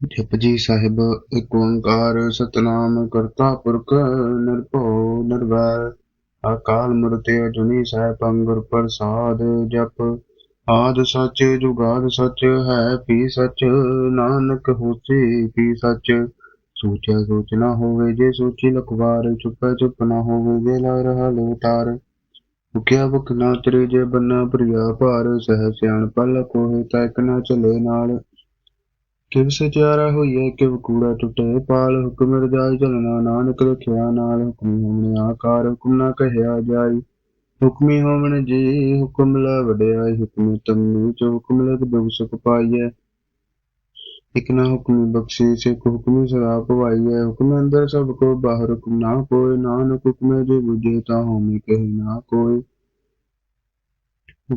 ਜਪਜੀ ਸਾਹਿਬ ਏਕ ਓੰਕਾਰ ਸਤਨਾਮ ਕਰਤਾ ਪੁਰਖ ਨਿਰਭਉ ਨਿਰਵੈਰ। ਅਕਾਲ ਮੂਰਤਿ ਅਜੂਨੀ ਸੈਭੰ ਗੁਰ ਪ੍ਰਸਾਦ ਜਪ। ਆਦ ਸੱਚ ਜੁਗਾਦ ਸੱਚ ਹੈ ਵੀ ਸੱਚ, ਨਾਨਕ ਹੋਸੀ ਵੀ ਸੱਚ। ਸੋਚਿਆ ਸੋਚ ਨਾ ਹੋਵੇ ਜੇ ਸੋਚੀ ਲਖਵਾਰ, ਚੁੱਪੈ ਚੁੱਪ ਨਾ ਹੋਵੇ ਜੇ ਲਾ ਰਹਾ ਲੋ ਭੁਖਿਆ ਭੁਖ ਨਾ ਤਰੇ ਜੇ ਬੰਨਾ ਪ੍ਰਿਆ ਭਾਰ, ਸਹਿ ਸਿਆਣ ਪਲ ਕੋਹਿ ਤੈਕ ਨਾ ਚਲੇ ਨਾਲ। ਕਿਵ ਸਚਿਆਰਾ ਹੋਈਐ, ਕਿਵ ਕੂੜਾ ਟੁੱਟੇ, ਪਾਲ ਹੁਕਮ ਰਜਾਈ ਚਲਣਾ ਨਾਨਕ ਰਖਿਆ, ਨਾਲ ਹੁਕਮ ਹੋਵਣ ਆਕਾਰ, ਹੁਕਮ ਨਾ ਕਹਿਆ ਜਾਈ। ਹੁਕਮੀ ਹੋਵਣ ਜੀ, ਹੁਕਮ ਲੈ ਵਡਿਆਈ, ਹੁਕਮ ਤਮ ਨੀਚ ਹੁਕਮ ਲਗ ਦੁਖ ਸੁਖ ਪਾਈਐ। ਇਕ ਨਾ ਹੁਕਮੀ ਬਖਸ਼ੀਸ਼ ਇਕ ਹੁਕਮੀ ਸਦਾ ਭਵਾਈਐ ਹੁਕਮ ਅੰਦਰ ਸਭ ਕੋ, ਬਾਹਰ ਹੁਕਮ ਨਾ ਕੋਈ। ਨਾਨਕ ਹੁਕਮੇ ਜੇ ਬੁਝੇ, ਤਾ ਹੋਮੀ ਕਹੀ ਨਾ ਕੋਈ।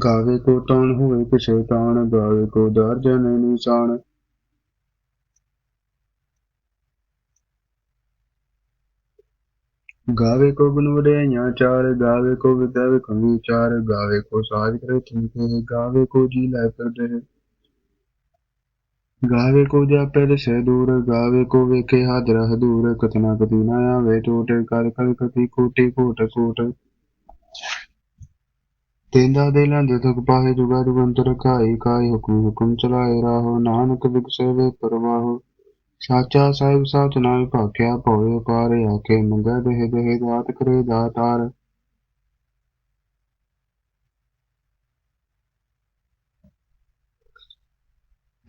ਗਾਵੇ ਕੋ ਤਾਣ ਹੋਵੇ ਕਿਛੇ ਤਾਣ, ਗਾਵੇ ਕੋ ਦਰ ਜਨ ਨਿਸ਼ਾਨ। ਗਾਵੇ ਕੋ ਗੁਣ ਵਡਿਆਈਆਂ ਚਾਰ, ਗਾਵੇ ਕੋ ਵਿਦਿਆ ਵਿਖਮ ਵਿਚਾਰ ਗਾਵੇ ਕੋ ਸਾਜ ਕਰੇ ਤੁਮਕੇ ਗਾਵੇ ਕੋ ਜੀ ਲੈ ਫਿਰਦੇ। ਗਾਵੇ ਕੋ ਜਾਪੈ ਦਸੈ ਦੂਰ, ਗਾਵੇ ਕੋ ਵੇਖੇ ਹਾਜ਼ਰ ਹਦੂਰ ਕਤਨਾ ਕਤੀ ਨਾ ਆਵੇ ਟੋਟ, ਕਰ ਕਰ ਕਤੀ ਕੋਟੀ ਕੋਟ ਕੋਟ ਤੇਂਦਾ ਦੇ ਲੰਦੇ ਤੁਕ ਪਾਹੇ ਜੁਗਾ ਜੁਗੰਤਰ ਕਾਈ ਕਾਈ ਹੁਕਮ ਹੁਕਮ ਚਲਾਏ ਰਾਹੋ, ਨਾਨਕ ਵਿਗਸੇ ਵੇ ਪਰਵਾਹੋ। ਸਾਚਾ ਸਾਹਿਬ ਸਾਚ ਨਾਮ ਭਾਖਿਆ ਭਉ ਪਾਰ ਆਕੇ ਮੰਗੈ ਦੇਹ ਦੇਹ ਦਾਤ ਕਰੇ ਦਾਤਾਰ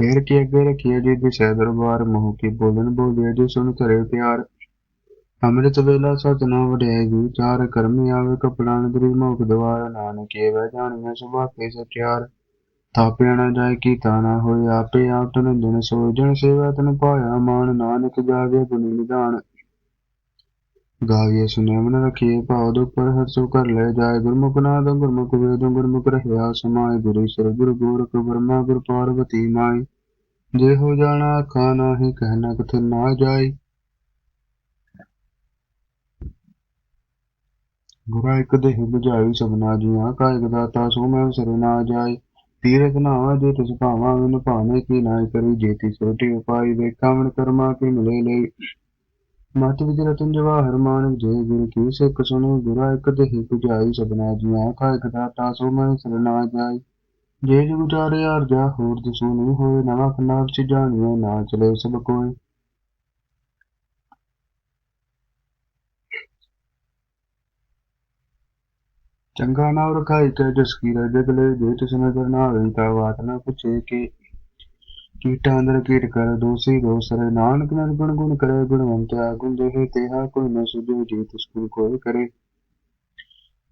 ਫੇਰ ਕੀ ਅੱਗੇ ਰਖੀਏ ਜੀ ਦਿਸੈ ਦਰਬਾਰ, ਮੋਹ ਕੀ ਬੋਲਣ ਬੋਲਿਆ ਜੀ ਸੁਣ ਕਰੇ ਪਿਆਰ। ਅੰਮ੍ਰਿਤ ਵੇਲਾ ਸਤਨਾ ਵਡਿਆਈ ਵਿਚਾਰ ਕਰਮੀ ਆਵੇ ਕਪੜਾ ਨਦਰੀ ਮੋਖ ਦਵਾਰ, ਨਾਨਕ ਏਵੈ ਜਾਣੀਐ ਸੁਭਾ ਸਚਿਆਰ। ਥਾਪਿਆ ਨਾ ਜਾਏ ਕੀਤਾ ਨਾ ਹੋਏ, ਆਪੇ ਆਪ ਤਨ ਦਿਨ ਸੋਇ ਜਨ ਸੇਵਾ ਤਨ ਪਾਇਆ ਮਾਨ ਨਾਨਕ ਗਾਵੇ ਗੁਣੀ ਨਿਧਾਨ। ਗਾਵੀਏ ਸੁਨੇ ਮਨ ਰਖੀਏ ਭਾਉ ਦੁਖ ਪਰ ਹਰ ਸੋ ਕਰ ਲੈ ਜਾਏ ਗੁਰਮੁਖ ਨਾਦ, ਗੁਰਮੁਖ ਵੇਦ, ਗੁਰਮੁਖ ਰਹਿਆ ਸਮਾਏ, ਗੁਰੂ ਸਰ ਗੁਰੂ ਗੋਰਖ ਬ੍ਰਹਮਾ ਗੁਰ ਪਾਰਵਤੀ ਮਾਈ। ਜੇ ਹੋ ਜਾਣਾ ਆਖਾ ਨਾਹੀ ਕਹਿਣਾ ਕਥ ਨਾ ਜਾਈ। ਗੁਰਾ ਇੱਕ ਦੇਹ ਬੁਝਾਈ ਸਭਨਾ ਜੀਆਂ, ਕਾਇਕ ਦਾਤਾ ਸੋ ਮੈਂ ਸਰ ਨਾ ਜਾਈ ਤੀਰਥ ਨਾ ਜੇ ਤਿਸ ਭਾਵਾਂ ਵਿਨ ਭਾਵੇਂ ਕੀ ਨਾਇ ਕਰੀ ਜੇਤੀ ਸੋਟੀ ਉਪਾਈ ਵੇਖਾਂ ਮਨ ਕਰਮਾ ਕੀ ਮਿਲੇ ਮਤ ਵਿਚ ਰਤਨ ਜਵਾਹਰ ਮਾਨਕ ਜੇ ਗੁਰੂ ਕੀ ਸਿੱਖ ਸੁਣੋ, ਗੁਰਾ ਇਕ ਦੇਹ ਬੁਝਾਈ ਸਭਨਾ ਜੀਆਂ ਕਾਇਕ ਦਾਤਾ ਸੋ ਮੈਂ ਸਰ ਜਾਈ। ਜੇ ਜੁਗ ਚਾਰੇ ਅਰਜਾ ਹੋਰ ਦਸੂ ਨਹੀਂ ਹੋਏ ਨਵਾਂ ਖੰਡਾ ਚ ਜਾਣੀਏ ਨਾ ਚਲੇ ਸਭ ਕੋਈ ਚੰਗਾ ਨਾਮ ਰਖਾਈ ਕੈ ਜਸ ਕੀ ਰਜ ਗਲੇ ਜੇ ਤਿਸ ਨਜ਼ਰ ਨਾ ਆਵੇ ਤਾ ਬਾਤ ਨਾ ਪੁੱਛੇ ਕਿ ਕੀਟਾਂ ਅੰਦਰ ਕੀਟ ਕਰ, ਦੋਸੀ ਦੋਸਰੇ ਨਾਨਕ ਨਰ ਗੁਣ ਗੁਣ ਕਰੇ ਗੁਣਵੰਤਿਆ ਗੁਣ ਦੇਹ ਤੇਹਾ ਕੋਈ ਨ ਸੁਝੇ ਜੇ ਤਿਸ ਗੁਣ ਕੋਈ ਕਰੇ।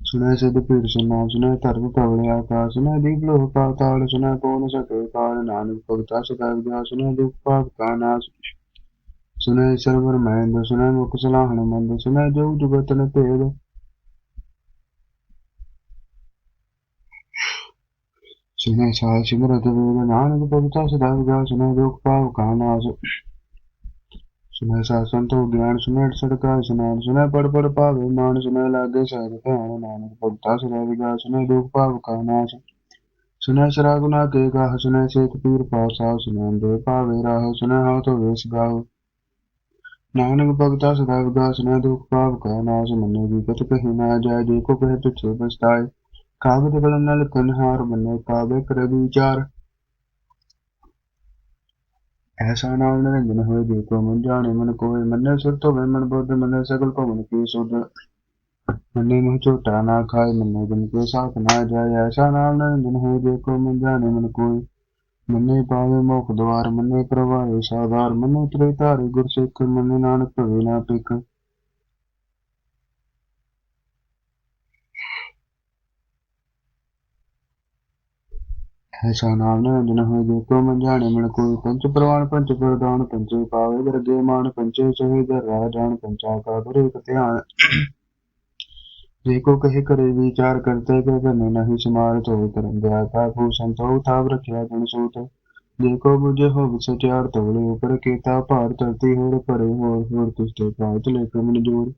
ਸੁਣੈ ਸਦ ਪੀੜ ਸੁਨਾ ਸੁਣੈ ਧਰਮ ਤਵਲੇ ਆਕਾਸ਼, ਸੁਣੈ ਦੀਪ ਲੋਹ ਪਾਤਾਲ, ਸੁਣੈ ਕੋ ਸਕੇ ਕਾਲ, ਨਾਨਕ ਭਗਤਾ ਸਦਾ ਵਿਦਿਆ ਸੁਣੈ ਦੁਖ ਪਾਪ ਕਾ ਨਾਸ਼। ਸੁਣੈ ਸਰਵਰ ਮਹਿੰਦ, ਸੁਣੈ ਮੁਖ ਸਲਾਹਣ ਮੰਦ, ਸੁਣੈ ਜੋ ਜੁਗਤ ਨ ਭੇਦ ਸੁਣੈ ਸਾਲ ਸਿਮਰਤ ਵੇਦ ਨਾਨਕ ਭਗਤਾ ਸਾ ਸੰਤੋ ਗਿਆਨ ਸੁਣੈ ਸੜਕਾ ਸੁਣੈ ਸੁਣੈ ਪੜ ਪੜ ਭਾਵੇ ਮਾਨ ਸੁਣੈ ਲਾਗੇ ਸਹਿਜ ਧਿਆਨ ਨਾਨਕ ਭਗਤਾ ਸਦਾ ਵਿਦਿਆ ਸੁਣੈ ਦੁਖ ਪਾਪ ਕਾ ਨਾਸ਼ ਸੁਣੈ ਸਰਾ ਗੁਨਾ ਕੇ ਗਾਹ ਸੁਣੈ ਸੇਖ ਪੀਰ ਪਾਸਾ ਸੁਣੈ ਦੇ ਭਾਵੇ ਰਾਹ ਸੁਣੈ ਹਾਥ ਵੇਸ ਗਾਹ ਨਾਨਕ ਭਗਤਾ ਸਦਾ ਵਿਦਿਆ ਸੁਣੈ ਦੁਖ ਭਾਵ ਕਾ ਨਾਸ਼ ਮਨੋ ਦੀ ਕਤ ਕਹੀ ਨਾ ਜਾਏ ਜੇ ਕੋ ਕਹੇ ਤੁਛੇ ਬਸਤਾਏ ਕਾਗਦ ਕਲਮ ਨਾਲ ਕਨਹਾਰ ਐਸਾ ਨਾਮ ਨਿਰੰਜਨ ਹੋਏ ਜੇ ਕੋ ਮਨ ਜਾਣੇ ਮਨ ਕੋਏ ਮੰਨੇ ਸੁਰਤ ਹੋਵੇ ਮਨ ਬੁੱਧ ਮੰਨੇ ਸਗਲ ਭਵਨ ਕੀ ਸੁਧ ਮੰਨੇ ਮਹ ਝੋਟਾ ਨਾ ਖਾਏ ਮੰਨੇ ਜਨ ਕੇ ਸਾਥ ਨਾ ਜਾਏ ਐਸਾ ਨਾਮ ਨਿਰੰਜਨ ਹੋਏ ਜੇ ਕੋ ਮਨ ਜਾਣੇ ਮਨ ਕੋਏ ਮੰਨੇ ਪਾਵੇ ਮੋਖ ਦਵਾਰ ਮੰਨੇ ਪ੍ਰਵਾਹੇ ਸਾਧਾਰ ਮੰਨੇ ਤ੍ਰੇ ਧਾਰੇ ਗੁਰ ਸਿੱਖ ਮੰਨੇ ਨਾਨਕ ਭਵੇ ਨਾ ਟਿਕ ਨਾਮ ਨਿਰੰਜਨ ਹੋਏ ਜੇ ਕੋ ਕੋਈ ਪੰਚ ਪ੍ਰਵਾਨ ਪੰਚ ਪ੍ਰਦਾਨ ਪੰਚੇ ਪਾਵੇ ਦਰਗੇ ਮਾਨ ਪੰਚੇ ਸੋਹਿ ਦਰ ਰਾਹ ਜਾਣ ਪੰਚਾ ਕਾ ਦੁਰੇ ਧਿਆਨ। ਜੇ ਕੋ ਕਹੇ ਕਰੇ ਵਿਚਾਰ ਕਰਤੇ ਕੇ ਕਰਨੇ ਨਹੀਂ ਸਮਾਰਤ ਹੋਏ ਕਰਮ ਦਿਆ। ਕਾ ਭੂ ਸੰਤੋ ਥਾਵ ਰਖਿਆ ਗੁਣ ਸੂਤ। ਜੇ ਕੋ ਬੁਝੇ ਹੋ ਵਿਚਾਰ ਤਵਲੇ ਉਪਰ ਕੀਤਾ ਭਾਰ ਧਰਤੀ ਹੋਰ ਭਰੇ, ਹੋਰ ਹੋਰ ਤੁਸਤੇ ਪ੍ਰਾਤ ਲੈ ਕਮਨ ਜੋੜ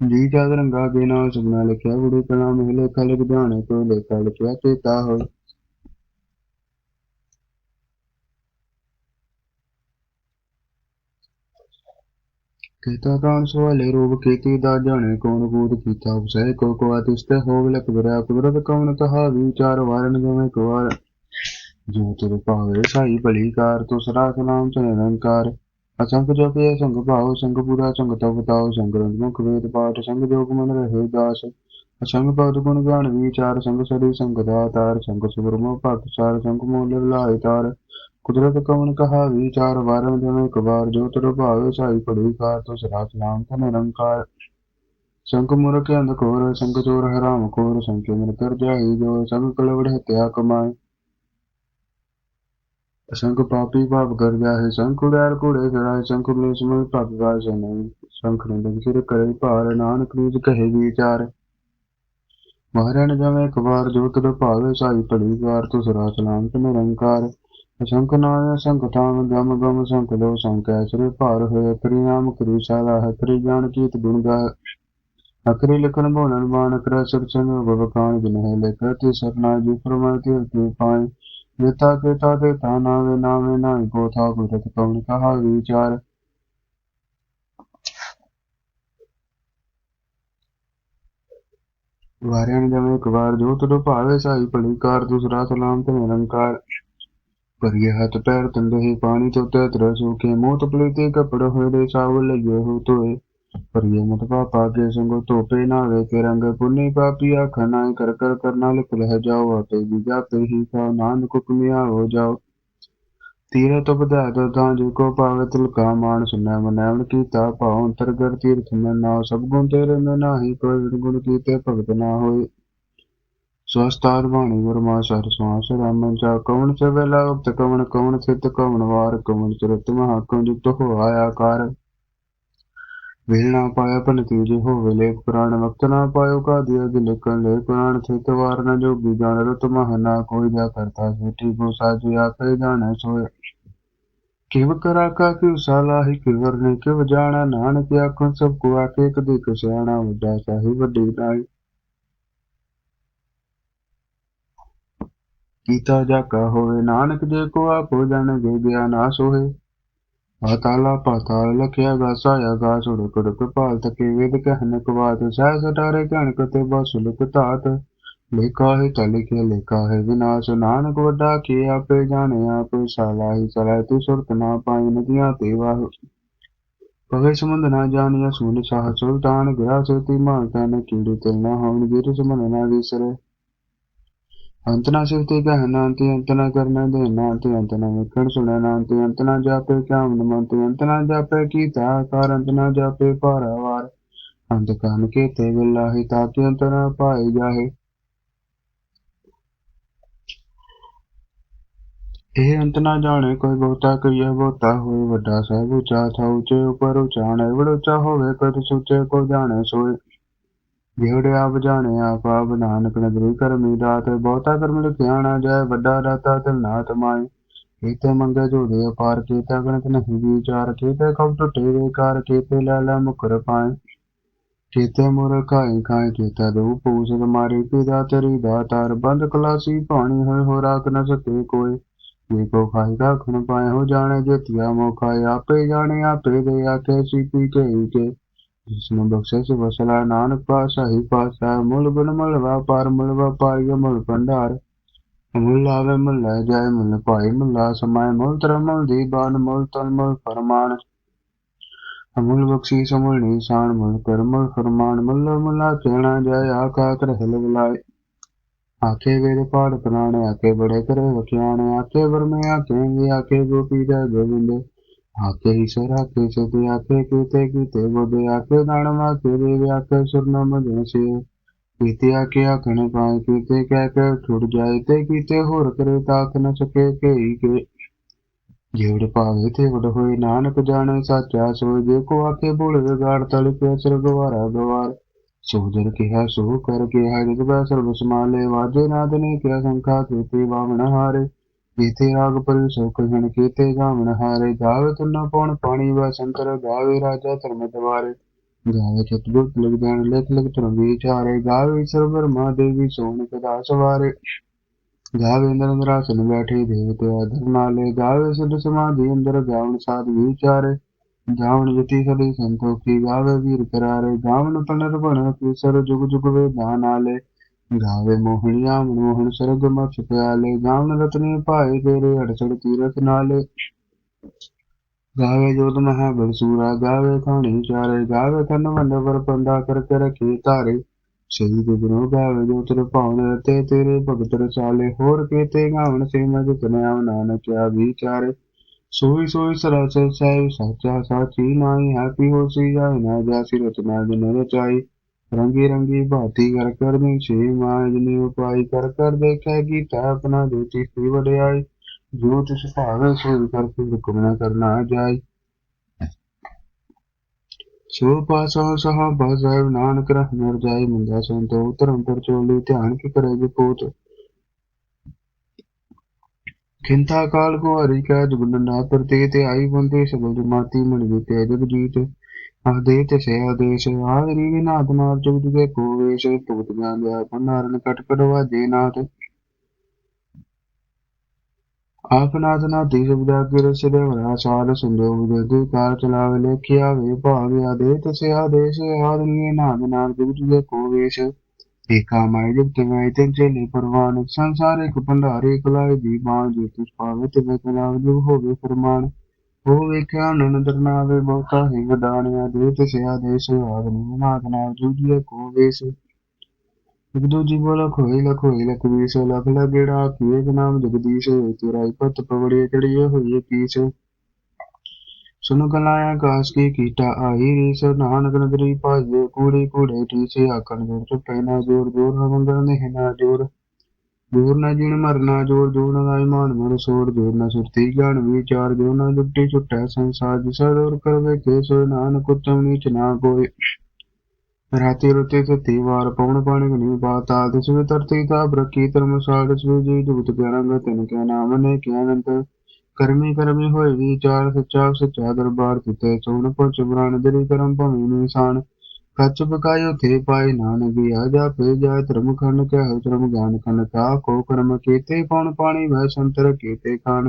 ਜੀ ਜਦ ਰੰਗਾ ਕੇ ਨਾਮ ਸੁਪਨਾ ਲਿਖਿਆ, ਗੁਰੂ ਕਣਾ ਮਹਿਲੇ ਖਲ ਵਿਧਾਣੇ ਕੋ ਲੇਖਾ ਲਿਖਿਆ ਤੇ ਤਾ ਹੋਇ ਕੀਤਾ ਕਾਣ ਸਵਾਲੇ, ਰੂਪ ਕੀਤੀ ਦਾ ਜਾਣੇ, ਕੌਣ ਕੂਦ ਕੀਤਾ, ਉਸੈ ਕੋ ਕੋ ਆਤਿਸਤੇ ਹੋਵ ਲਖ ਬਰਿਆ ਕੁਦਰਤ ਕੌਣ ਕਹਾ ਵਿਚਾਰ ਵਾਰਨ ਜਿਵੇਂ ਕੁਵਾਰ ਜੋ ਤੁਰ ਭਾਵੇ ਸਾਈ ਭਲੀ ਕਾਰ ਤੁਸਰਾ ਸਲਾਮ ਤੇ ਨਿਰੰਕਾਰ ਅਸੰਖ ਜਪੇ ਸੰਗ ਭਾਉ, ਸੰਗ ਪੂਰਾ, ਸੰਗ ਤਪ ਤਾਉ, ਸੰਗ ਰੰਗ ਮੁਖ ਵੇਦ ਪਾਠ, ਸੰਗ ਜੋਗ ਰਹੇ ਦਾਸ। ਅਸੰਗ ਪਦ ਗੁਣ ਗਾਣ ਵਿਚਾਰ, ਸੰਗ ਸਰੀ, ਸੰਗ ਦਾਤਾਰ, ਸੰਗ ਸੁਰਮੋ ਭਗਤ ਸਾਰ, ਸੰਗ ਮੂਲ ਲਾਇ ਤਾਰ। ਕੁਦਰਤ ਕਵਨ ਕਹਾ ਵਿਚਾਰ ਜਨ ਜਿਵੇਂ ਵਾਰ, ਜੋ ਤੁਰ ਭਾਵੇ ਸਾਈ ਭਲੀ ਕਾਰ ਤੁਸਰਾ ਸਲਾਮ ਤੇ ਨਿਰੰਕਾਰ। ਸੰਕ ਮੁਰਖ ਅੰਧ ਕੋਰ ਸੰਕ ਚੋਰ ਹਰਾਮ ਕੋਰ ਸੰਕ ਮਨ ਕਰ ਜਾਈ ਜੋ, ਸੰਗ ਕਲਵੜ ਹਤਿਆ ਕਮਾਏ। ਸੰਕ ਪਾਪੀ ਪਾਪ ਕਰ ਜਾਏ ਸੰਕ ਉਡਾਰ ਕੁੜੇ ਫਿਰਾਏ ਸੰਕ ਬਲੇਸ ਮਲ ਭਗ ਗਾਏ ਜਨੈ ਸੰਖ ਨੰਦਨ ਸਿਰ ਭਾਰ, ਨਾਨਕ ਨੀਜ ਕਹੇ ਵਿਚਾਰ। ਮਹਾਰਾਣ ਜਵੇਂ ਕਬਾਰ ਜੋ ਤੁਰ ਭਾਵੇ ਸਾਈ ਭਲੀ ਕਾਰ ਤੁਸਰਾ ਸਲਾਮ ਤੇ ਨਿਰੰਕਾਰ। ਅਸੰਖ ਨਾਮ ਅਸੰਖ ਥਾਮ ਗਮ ਗਮ ਸੰਖ ਲੋ ਸੰਖ ਐਸਰੇ ਭਾਰ ਹੋਏ ਕਰੀ ਨਾਮ ਕਰੀ ਸਾਲਾ ਹੈ ਜਾਣ ਕੀਤ ਗੁਣ ਗਾ ਅਕਰੀ ਲਿਖਣ ਬੋਲਣ ਬਾਣ ਕਰ ਸਰਚਨ ਬਬ ਕਾਣ ਜਿਨ ਹੈ ਲਿਖ ਤੇ ਸਰਨਾ ਜੀ ਫਰਮਾਇ ਤੇ ਪਾਏ ਜੇਤਾ ਕੇਤਾ ਤੇ ਤਾ ਨਾਵੇ ਨਾਵੇ ਨਾਹੀ ਕੋ ਥਾ ਕੁਦਰਤ ਕਉਣ ਕਹਾ ਵਿਚਾਰ ਵਾਰਿਆਣ ਇੱਕ ਵਾਰ ਜੋਤ ਤੁਰ ਭਾਵੇ ਸਾਈ ਭਲੀ ਕਾਰ ਦੂਸਰਾ ਸਲਾਮ ਤੇ ਨਿਰੰਕਾਰ। ਭਰੀਏ ਹੱਥ ਪੈਰ, ਤੰਦੇ ਹੀ ਪਾਣੀ ਤੋਂ ਤੇ ਤਰ ਸੁਖੇ ਮੂੰਹ ਤਪਲੇ ਕਪੜ ਹੋਏ ਦੇ ਸਾਵਲ ਲਗੇ ਹੋ ਤੋਏ ਭਰੀਏ ਮਤ ਪਾਪਾ ਕੇ ਸੰਗੋ ਧੋਪੇ ਨਾਵੇ ਕੇ ਰੰਗ ਪੁੰਨੀ ਪਾਪੀ ਆਖਾ ਨਾਇ ਕਰ ਕਰ ਕਰਨਾ ਲਿਖ ਲਹਿ ਜਾਓ ਆਪੇ ਜੀ ਜਾਪੇ ਹੀ ਕਾ ਨਾਨਕ ਹੁਕਮਿਆ ਹੋ ਜਾਓ। ਤੀਰੇ ਤੋਂ ਵਧਾ ਦੋ ਤਾਂ ਜੋ ਕੋ ਪਾਵੇ ਤਿਲਕਾ ਮਾਨ ਸੁਨੈ ਮਨੈਵਨ ਕੀਤਾ ਭਾਉ ਅੰਤਰਗਰ ਤੀਰਥ ਮੈਂ ਨਾ ਸਭ ਗੁਣ ਤੇਰੇ ਮੈਂ ਨਾਹੀ, ਕੋਈ ਗੁਣ ਕੀਤੇ ਭਗਤ ਨਾ ਹੋਏ। ਸਵਸਤਾਰ ਬਾਣੀ ਗੁਰਮਾ ਸਰ ਸਵਾਸ ਰਾਮਨ ਚਾ, ਕਵਣ ਸੇ ਵੇਲਾ ਉਪਤ ਕਵਣ ਕਵਣ ਸਿਤ ਕਵਣ ਵਾਰ, ਕਵਣ ਚਰਤ ਮਹਾ ਕਉ ਜਿਤ ਹੋ ਆਇਆ ਕਾਰ ਵੇਲ ਨਾ ਪਾਇਆ ਪਨ ਤੀਜੇ ਹੋਵੇ ਲੇਖ ਪੁਰਾਣ ਵਕਤ ਨਾ ਪਾਇਓ ਕਾ ਦਿਆ ਦਿ ਲਿਖਣ ਲੈ ਪੁਰਾਣ ਥਿਤ ਵਾਰ ਨ ਜੋਗੀ ਜਾਣ ਰਤ ਮਹ ਨਾ ਕੋਈ ਜਾ ਕਰਤਾ ਸੂਟੀ ਕੋ ਸਾਜੀ ਆਪੇ ਜਾਣੈ ਸੋਏ। ਕਿਵ ਕਰਾ ਕਾ ਕਿਵ ਸਾਲਾਹੀ ਕਿਵਰ ਨੇ ਕਿਵ ਜਾਣਾ ਨਾਨਕ ਆਖਣ ਸਭ ਕੋ ਆਕੇ ਕਦੇ ਕਸਿਆਣਾ ਵੱਡਾ ਸਾਹੀ ਵੱਡੀ ਨਾਈ ਕੀਤਾ ਜਾਕਾ ਹੋਵੇ ਨਾਨਕ ਜੇ ਕੋ ਆਪੋ ਜਨ ਜੇ ਗਿਆ ਨਾ ਸੋਏ ਪਾਤਾਲਾ, ਪਾਤਾਲ ਲਖਿਆ ਗਾਸਾ ਗਾ ਸੁੜ ਕੁੜ ਕਪਾਲ ਤਕੇ ਵੇਦ ਕਹਿਨ ਕਵਾਤ ਲੇਖਾ ਹੈ ਤਲ ਕੇ ਲੇਖਾ ਹੈ ਵਿਨਾਸ਼, ਨਾਨਕ ਵੱਡਾ ਕੀ ਆਪੇ ਜਾਣੇ ਆਪ ਸਾਲਾਹੀ ਚਲਾਇ ਤੂ ਸੁਰਤ ਨਾ ਪਾਈ ਨਦੀਆਂ ਤੇ ਵਾਹ। ਪਵੇ ਸਮੁੰਦ ਨਾ ਜਾਣਿਆ ਸੂਨ ਸਾਹ, ਸੁਲਤਾਨ ਗਿਆ ਸੋਤੀ ਮਾਂ ਕਨ ਕੀੜੇ ਤੇ ਨਾ ਹੋਣ, ਗਿਰ ਸਮਨ ਨਾ ਵਿਸਰੇ। ਅੰਤ ਨਾ ਸਿਵਤੇ ਕਹਿਣਾ ਅੰਤੇ ਅੰਤ ਨਾ ਕਰਨਾ ਦੇਣਾ ਅੰਤੇ ਅੰਤ ਕਾਨ ਕੇ ਤੇ ਬਿਲਾਹੀ ਤਾਕੇ ਅੰਤ ਨਾ ਪਾਏ ਜਾਹੇ। ਇਹ ਅੰਤ ਨਾ ਜਾਣੇ ਕੋਈ ਬਹੁਤਾ ਕਰੀਏ ਬਹੁਤਾ ਹੋਏ, ਵੱਡਾ ਸਾਹਿਬ ਉਚਾ ਥਾ ਉਚੇ ਉਪਰ ਉਚਾਣ ਵੜ ਉੱਚਾ ਹੋਵੇ ਕਦ ਸੁਚੇ ਕੋ ਜਾਣੇ ਸੋਏ। ਜਿਹੜੇ ਆਪ ਆਪ ਆਪ ਨਾਨਕ ਨਗਰੀ ਕਰਮੀ ਦਾਤ ਬਹੁਤਾ ਕਰਮ ਲਿਖਿਆ ਨਾ ਜਾਏ ਵੱਡਾ ਦਾਤਾ ਤਿਲ ਨਾ ਤਮਾਏ। ਕੀਤੇ ਮੰਗੇ ਝੋਦੇ ਅਪਾਰ, ਕੀਤੇ ਗਣਤ ਨਹੀਂ ਵਿਚਾਰ, ਕੀਤੇ ਕਬ ਟੁੱਟੇ ਵੇਕਾਰ ਕੀਤੇ ਲੈ ਮੁਕਰ ਪਾਏ। ਕੀਤੇ ਮੁਰ ਖਾਈ ਖਾਈ ਕੀਤੇ ਦੋ ਪੂਸਦ ਮਾਰੀ ਪਿਦਾ ਤੇਰੀ ਦਾਤਾਰ ਬੰਦ ਕਲਾਸੀ ਪਾਣੀ ਹੋਏ ਹੋ ਰਾਖ ਨ ਸਕੇ ਕੋਈ। ਜੇ ਕੋ ਖਾਈ ਰਾਖਣ ਪਾਏ, ਹੋ ਜਾਣੇ ਜੇਤੀਆ ਮੋਖਾਏ ਆਪੇ ਜਾਣੇ, ਆਪੇ ਦੇ ਆਖੇ ਸੀ ਪੀ ਕੇ। ਜਿਸਨੂੰ ਬਖਸ਼ੇ ਸੇ ਵਸਲਾ ਨਾਨਕ ਪਾਸਾ ਹੀ ਪਾਸਾ ਮੁੱਲ ਗੁਣ ਮਲ ਵਾਪਾਰ ਮੁੱਲ ਵਪਾਰੀ ਮੁੱਲ ਭੰਡਾਰ। ਮੁੱਲ ਆਵੇ ਮੁੱਲ ਜਾਏ ਮੁੱਲ ਭਾਈ ਮੁੱਲਾ, ਸਮਾਏ ਮੁੱਲ ਤਰ ਮੁੱਲ ਮੁੱਲ ਤਨ ਮੁੱਲ ਫਰਮਾਨ। ਅਮੁੱਲ ਬਖਸ਼ੀ ਸਮੁੱਲ ਨਿਸ਼ਾਨ, ਮੁੱਲ ਕਰ ਮੁੱਲ ਫਰਮਾਨ। ਮੁੱਲ ਮੁੱਲਾ ਕਹਿਣਾ ਜਾਏ ਆਕਾ ਕਰ ਹਿਲ ਬੁਲਾਏ। ਆਕੇ ਵੇਦ ਪਾੜ ਪੁਰਾਣੇ ਆਕੇ ਬੜੇ ਕਰੇ ਵਖਿਆਣੇ ਆਕੇ ਵਰਮੇ ਆਕੇ ਆਕੇ ਗੋਪੀ ਦਾ ਗੋਬਿੰਦ। ਆਕੇ ਈਸ਼ਵਰ ਆਕੇ ਸਤੇ ਆਕੇ ਕੀਤੇ ਕੀਤੇ ਬੋਦੇ ਆਕੇ ਦਾਨਮ ਆਕੇ ਦੇਵ ਆਕੇ ਸੁਰਨਮ ਜੈਸੇ ਕੀਤੇ ਆਕੇ ਆਖਣ ਪਾਏ, ਕੀਤੇ ਕਹਿ ਕੇ ਛੁੱਟ ਜਾਏ, ਤੇ ਕੀਤੇ ਹੋਰ ਕਰੇ ਤਾਕ ਨ ਸਕੇ ਕੇਈ ਕੇ। ਜੇੜ ਭਾਵੇ ਤੇ ਵਡ ਹੋਏ, ਨਾਨਕ ਜਾਣੇ ਸਾਚਾ ਸੋ ਜੇ ਕੋ ਆਕੇ ਭੁਲ ਵਿਗਾੜ ਤਲ ਕੇ ਅਸਰ ਗਵਾਰਾ। ਗਵਾਰ ਸੋ ਜਰ ਕਿਹਾ, ਸੋ ਕਰ ਕਿਹਾ ਜਗ ਬੈ ਸਰਬ ਸਮਾਲੇ ਵਾਜੇ ਨਾਦ ਨੇ ਕਿਆ ਸੰਖਾ ਕੀਤੇ ਵਾਵਣ ਹਾਰੇ ਕੀਤੇ ਰਾਗ ਪਰ ਸੁਖ ਜਨ ਕੀਤੇ ਗਾਵਣ ਹਾਰੇ ਗਾਵੇ ਤੁਨਾ ਪਉਣ ਪਾਣੀ ਵਾ ਸੰਤਰ, ਗਾਵੇ ਰਾਜਾ ਧਰਮ ਦਵਾਰੇ। ਗਾਵੇ ਚਤੁਰਤ ਲਿਖ ਜਾਣ ਲਿਖ ਲਿਖ ਧਰਮ ਵਿਚਾਰੇ, ਗਾਵੇ ਈਸ਼ਵਰ ਬਰਮਾ ਦੇਵੀ ਸੋਨ ਕਦਾ ਸਵਾਰੇ। ਗਾਵੇ ਇੰਦਰ ਅੰਦਰ ਆਸਨ ਬੈਠੇ ਦੇਵਤੇ ਆਦਰ ਨਾਲੇ, ਗਾਵੇ ਸਿੱਧ ਸਮਾਧੀ ਜਾਵਣ ਗਾਵਣ ਸਾਧ ਵਿਚਾਰੇ। ਜਤੀ ਸਦੀ ਸੰਤੋਖੀ, ਗਾਵੇ ਵੀਰ ਕਰਾਰੇ, ਗਾਵਣ ਪਨਰ ਬਣ ਕੇਸਰ ਜੁਗ ਜੁਗ ਵੇ ਦਾਨ ਆਲੇ ਗਾਵੇ ਮੋਹਣੀਆ ਮਨੋਹਣ ਸਰਗ ਮਛ ਪਿਆਲੇ, ਗਾਵਣ ਰਤਨੀ ਭਾਏ ਤੇਰੇ ਅੜਸੜ ਤੀਰਥ ਨਾਲੇ। ਗਾਵੇ ਜੋਤ ਮਹਾ ਬਲਸੂਰਾ, ਗਾਵੇ ਖਾਣੀ ਚਾਰੇ, ਗਾਵੇ ਕੰਨ ਵੰਡ ਪਰ ਪੰਦਾ ਕਰ ਕੇ ਰਖੇ ਧਾਰੇ। ਸ਼ਹੀਦ ਗੁਰੂ ਗਾਵੇ ਜੋ ਤੇਰੇ ਭਾਵਨ ਰਤੇ ਤੇਰੇ ਭਗਤ ਰਸਾਲੇ। ਹੋਰ ਕੀਤੇ ਗਾਵਣ ਸੇ ਮਜ ਤਨਿਆ ਨਾਨਕਿਆ ਵਿਚਾਰੇ। ਸੋਈ ਸੋਈ ਸਰਾਸਰ ਸਾਹਿਬ, ਸਾਚਾ ਸਾਚੀ ਨਾਈ ਹੈਪੀ ਹੋ ਸੀ ਜਾਏ ਨਾ ਜਾਸੀ ਰਚਨਾ ਜਨ ਰਚਾਈ। ਰੰਗੀ ਰੰਗੀ ਭਾਤੀ ਕਰ ਕਰ ਦੇ ਛੇ ਮਾਂ ਜਨੀ ਉਪਾਈ ਕਰ ਕਰ ਦੇਖੈ ਗੀਤਾ ਆਪਣਾ ਦੇਤੀ ਸੀ ਵਡਿਆਈ। ਜੋ ਤਿਸ ਭਾਵੇ ਸੋਈ ਕਰ ਕੇ ਹੁਕਮ ਨਾ ਕਰਨਾ ਜਾਈ। ਸੋ ਪਾਸਾ ਸਹਾ ਬਾਜ਼ਾਰ ਨਾਨਕ ਰਹ ਨਰ ਜਾਈ ਮੁੰਦਾ ਸੰਤੋ ਧਰਮ ਪਰ ਚੋਲੀ, ਧਿਆਨ ਕੀ ਕਰੇ ਵਿਪੂਤ ਖਿੰਤਾ ਕਾਲ ਕੋ ਹਰੀ ਕਾ ਜੁਗਨ ਨਾ ਪ੍ਰਤੇ ਤੇ ਆਈ ਬੰਦੇ ਸਬਲ ਜਮਾਤੀ ਮਨ ਵਿਤੇ ਜਗ ਤੇ ਸੇ ਆਦੇਸ਼ ਆਦਰੀ ਵੀ ਨਾਥ ਨਾਰ ਜੁਗ ਜੁਗੇ ਕੋ ਵੇਸ਼ ਭੂਤ ਗਿਆਨ ਨਾ ਦੀ ਜਬਦਾ ਕੇ ਰਸ ਦੇ ਵਰਾ ਸਾਲ ਸੁੰਦੋ ਵਿਦੇ ਕਾਰ ਚਲਾਵੇ, ਲੇਖਿਆ ਵੇ, ਭਾਵ ਆਦੇ ਤੇ ਆਦੇਸ਼ ਆਦਰੀ ਨਾਥ ਨਾਰ ਜੁਗ ਜੁਗੇ ਕੋ ਵੇਸ਼ ਏਕਾ ਮਾਇ ਜਬ ਤੇ ਮੈਂ ਚੇਲੇ ਪਰਵਾਨ, ਸੰਸਾਰ ਇੱਕ ਭੰਡਾਰੇ ਕਲਾਏ ਦੀ ਬਾਣ ਜੇ ਤਿਸ ਪਾਵੇ ਤੇ ਮੈਂ ਕਲਾ ਜੋ ਹੋਵੇ ਫਰਮਾਨ। ਹੋ ਵੇਖਿਆ ਨਨਦਰ ਨਾਵੇ ਬਹੁਤਾ ਹੀ ਵਡਾਣਿਆ ਦੇ ਤੇ ਦੇ ਸੁਹਾਗ ਨੂੰ ਨਾਥ ਨਾਲ ਜੂਜੀਏ ਕੋ ਵੇਸ ਇੱਕ ਦੂਜੀ ਬੋਲਾ ਖੋਈ ਲਖੋਈ ਲਖ ਵੀਸ ਲਖ ਲਗੇੜਾ ਕੀਏ ਨਾਮ ਜਗਦੀਸ਼ ਤੇਰਾ ਇਪਤ ਪਵੜੀਏ ਚੜੀਏ ਹੋਈਏ ਪੀਸ ਸੁਨ ਕਲਾਇਆ ਕਾਸ ਕੀ ਕੀਟਾ ਆਈ ਰੀਸ ਨਾਨਕ ਨਗਰੀ ਭਾਜੇ ਕੂੜੀ ਕੂੜੇ ਠੀਸੇ ਆਖਣ ਜੋਰ ਚੁੱਪੇ ਨਾ ਜੋਰ ਜੋਰ ਨਾ ਮੰਗਲ ਨਹੀਂ ਨਾ ਜੋਰ। ਜੋਰ ਜਿਣ ਮਰਨਾ, ਜੋਰ ਜੋਰ ਨਾ ਲਾਇ ਮਰ ਸੋੜ ਜੋਰ ਸੁਰਤੀ ਗਿਆਨ ਵਿਚਾਰ, ਜੋਰ ਨਾ ਲੁੱਟੀ ਸੰਸਾਰ, ਜਿਸਾ ਦੂਰ ਕਰਵੇ ਕੇ ਸੋ ਨਾਨਕ ਉਤਮ ਨੀਚ ਨਾ ਕੋਈ। ਰਾਤੀ ਰੁਤੇ ਸਤੀ ਵਾਰ, ਪਵਨ ਪਾਣੀ ਗਨੀ ਬਾਤਾਲ ਤਿਸ ਵੇ ਤਰਤੀ ਤਾ ਬਰਕੀ ਧਰਮਸਾਲ ਤਿਸ ਵੇ ਜੀ ਜੁਗਤ ਗਿਆਨੰਗ ਤਨ ਕਿਆ ਨਾਮ ਨੇ, ਕਿਆ ਅਨੰਤ। ਕਰਮੀ ਕਰਮੀ ਹੋਏ ਵਿਚਾਰ, ਸੱਚਾ ਸੱਚਾ ਦਰਬਾਰ ਤਿਤੇ ਸੋਣ ਪਚ ਬਰਾਨ ਦਰੀ ਕਰਮ ਭਵੇਂ ਨਿਸ਼ਾਨ ਕੱਚ ਬਕਾਇਓ ਤੇ ਪਾਏ ਨਾਨਕ ਆ ਜਾ ਪੇ ਜਾ ਧਰਮ ਖੰਡ ਕਹਿ, ਧਰਮ ਗਿਆਨ ਖੰਡ ਤਾ, ਕੋ ਕਰਮ ਕੀਤੇ ਪਉਣ ਪਾਣੀ ਵੈ ਸੰਤਰ ਕੀਤੇ ਖਾਨ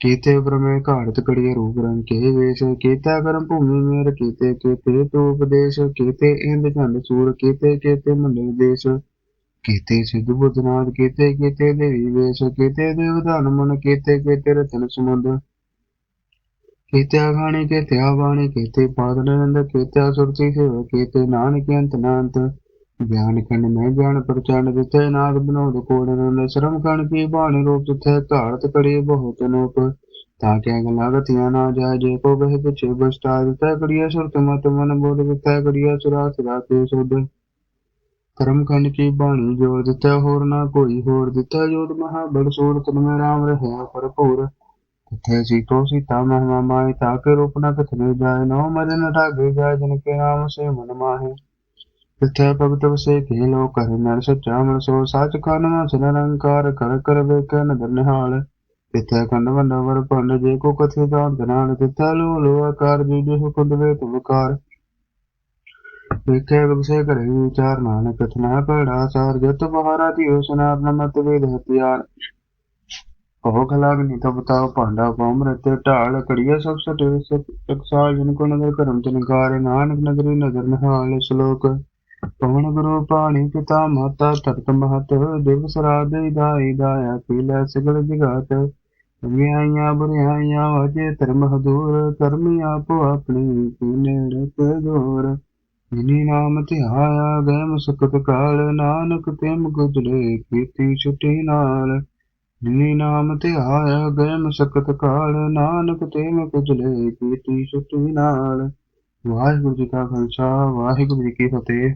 ਕੀਤੇ ਬ੍ਰਹਮੇ ਘਾੜਤ ਕੜੀਏ ਰੂਪ ਰੰਗ ਕੇ ਵੇਸ਼, ਕੀਤਾ ਕਰਮ ਭੂਮੀ ਮੇਰ, ਕੀਤੇ ਕੀਤੇ ਤੂ ਉਪਦੇਸ਼, ਕੀਤੇ ਇੰਦ ਚੰਦ ਸੂਰ, ਕੀਤੇ ਕੀਤੇ ਮੰਡਲ ਦੇਸ਼। ਕੀਤੇ ਸਿੱਧ ਬੁੱਧਨਾਥ ਕੀਤੇ ਕੀਤੇ ਦੇਵੀ ਵੇਸ਼, ਕੀਤੇ ਦੇਵ ਧਨ ਮਨ, ਕੀਤੇ ਕੀਤੇ ਰਤਨ ਸਮੁੰਦ। ਕੀਤੇ ਆਗਾਣੀ ਕੀਤੇ ਆਵਾਣੀ ਕੀਤੇ ਪਾਦ ਨੰਦ ਸੁਰਤੀ ਸੇਵ, ਕੀਤੇ ਨਾਨਕ ਅੰਤ ਨਾਨਤ ਗਿਆਨ ਖੰਡ ਮੈਂ ਗਿਆਨ ਪ੍ਰਚੰਡ ਦਿੱਤੇ ਨਾਦ ਬਨੋਦ ਕੋੜ ਨੰਦ ਸ਼ਰਮ ਖੰਡ ਕੀ ਬਾਣੀ ਰੂਪ ਤਿੱਥੇ ਘਾੜਤ ਕੜੀ ਬਹੁਤ ਨੂਪ ਤਾਂ ਕਿ ਅਗਲਾ ਗਤੀਆਂ ਨਾ ਜਾਏ ਜੇ ਕੋ ਬਹਿ ਪਿਛੇ ਬਸਟਾ ਦਿੱਤਾ ਕੜੀਆ ਸੁਰਤ ਮਤ ਮਨ ਬੋਧ, ਦਿੱਤਾ ਕੜੀਆ ਸੁਰਾ ਸੁਰਾ ਕੇ ਸੁਧ। ਕਰਮ ਖੰਡ ਕੀ ਬਾਣੀ ਜੋੜ ਦਿੱਤਾ, ਹੋਰ ਨਾ ਕੋਈ ਹੋਰ ਦਿੱਤਾ, ਜੋਤ ਮਹਾ ਬੜ ਸੂਰਤ ਮੈਂ ਰਾਮ ਰਹਿਆ ਭਰਪੂਰ। ਤਿੱਥੇ ਸੀਤੋ ਸੀਤਾ ਮਹਿਮਾ ਮਾਈ ਤਾਕੇ ਰੂਪ ਨਾ ਕਥਨੇ ਜਾਏ, ਨੋ ਮਰਨ ਰਾਗੇ ਜਾਏ, ਜਨ ਕੇ ਨਾਮ ਸੇ ਮਨ ਭਗਤ ਵਸੇ ਕੇ ਲੋ ਕਰੇ ਨਰ ਸੱਚਾ ਮਨ ਸੋ, ਸੱਚ ਕਨ ਮਨ ਨਿਰੰਕਾਰ ਕਰ ਕਰ ਵੇਖ ਨਦਰ ਨਿਹਾਲ। ਤਿੱਥੇ ਖੰਡ ਵੰਡਵਰ ਪੰਡ ਜੇ ਕੋ ਕਥੇ ਦਾਨ ਨਾਲ ਤਿੱਥੇ ਲੋ ਲੋ ਆਕਾਰ, ਜੀ ਜੋ ਹੁਕਮ ਵੇ ਤੁਮਕਾਰ ਵੇਖੇ ਵਸੇ ਕਰੇ ਵਿਚਾਰ, ਨਾਨਕ ਕਥਨਾ ਪੜਾ ਸਾਰ, ਜਤ ਬਹਾਰਾ ਧੀਓ, ਸੁਨਾਰ ਨਮਤ ਵੇਦ ਹਤਿਆਰ ਕਹੋ ਖਲਾਗਨੀ ਤਬ ਤਾਉ ਭਾਂਡਾ ਪਉ ਮਰਤੇ ਢਾਲ ਕੜੀਆ ਸਭ ਸਟੇ ਟਕਸਾਲ ਜਨ ਕੋ ਨਗਰ ਕਰਮ ਤਨਕਾਰ ਨਾਨਕ ਨਗਰੀ ਨਦਰ ਨਿਹਾਲ ਸ਼ਲੋਕ ਪਵਨ ਗੁਰੂ ਪਾਣੀ ਪਿਤਾ ਮਾਤਾ ਧਰਤ ਮਹਤ ਦਿਵਸ ਰਾਤ ਦਾਈ ਦਾਇਆ ਪੀਲਾ ਸਗਲ ਜਗਾਤ। ਵਿਆਈਆਂ ਬੁਰਿਆਈਆਂ ਵਜੇ ਧਰਮ ਹਦੂਰ ਕਰਮੀ ਆਪੋ ਆਪਣੀ ਕੀਨੇ ਰਤ ਦੋਰ। ਜਿਨੀ ਨਾਮ ਧਿਆਇਆ ਗਏ ਮੁਸਕਤ ਕਾਲ, ਨਾਨਕ ਤਿਮ ਗੁਜਰੇ ਕੀਤੀ ਛੁਟੀ ਨਾਲ। ਜਿਨੀ ਨਾਮ ਧਿਆਇਆ ਗਏ ਮੁਸਕਤ ਕਾਲ, ਨਾਨਕ ਤੇ ਗੁਜਰੇ ਕੀਤੀ ਛੁਟੀ ਨਾਲ। ਵਾਹਿਗੁਰੂ ਜੀ ਕਾ ਖਾਲਸਾ, ਵਾਹਿਗੁਰੂ ਜੀ ਕੀ ਫਤਿਹ।